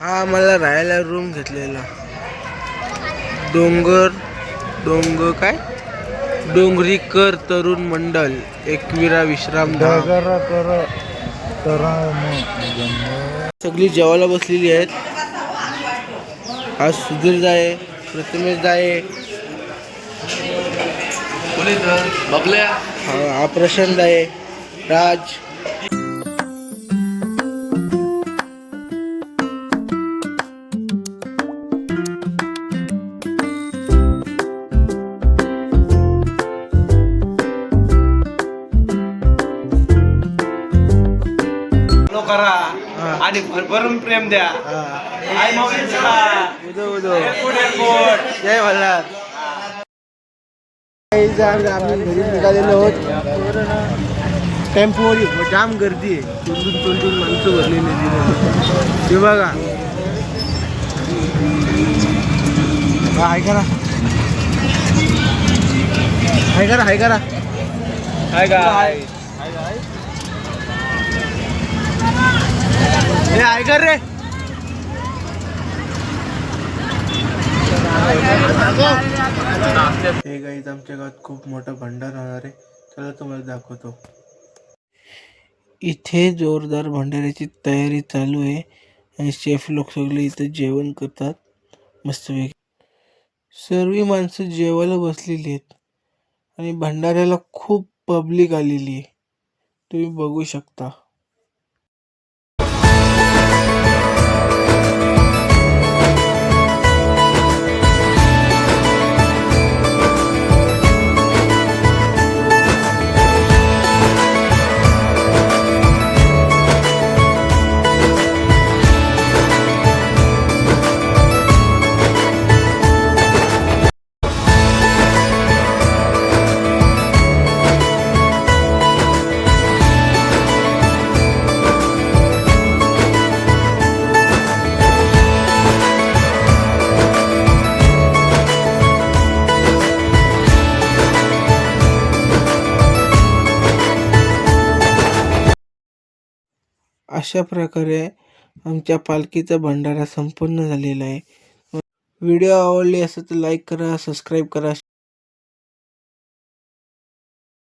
हा मला राहायला रूम घेतलेला. डोंगर डोंगर काय? डोंगरीकर तरुण मंडल एकविरा विश्राम सगळी जेवायला बसलेली आहेत. हा सुधीर जाये प्रथमेश जाये हा हा प्रशांत जाये राज. फॉलो करा. आणि भरभरून प्रेम द्या. आई उदो उदो जय आम्ही घरी निघालेलो आहोत. टेम्पोवरी जाम गर्दी आहे. तोंडून तोंडून माणसं भरलेली आहे ते बघा. हाय करा. हाय करा हाय करा. हाय काय कर रे? हे गाईज आमच्या गावात खूप मोठं भंडार होणार आहे. चला तुम्हाला दाखवतो. इथे जोरदार भंडाऱ्याची तयारी चालू आहे आणि शेफ लोक सगळे इथं जेवण करतात. मस्तपैकी सर्व माणसं जेवायला बसलेली आहेत. आणि भंडाऱ्याला खूप पब्लिक आलेली आहे. तुम्ही बघू शकता. अशा प्रकारे आमच्या पालखीचा भंडारा संपन्न झालेला आहे. व्हिडिओ आवडली असेल तर लाईक करा सबस्क्राईब करा.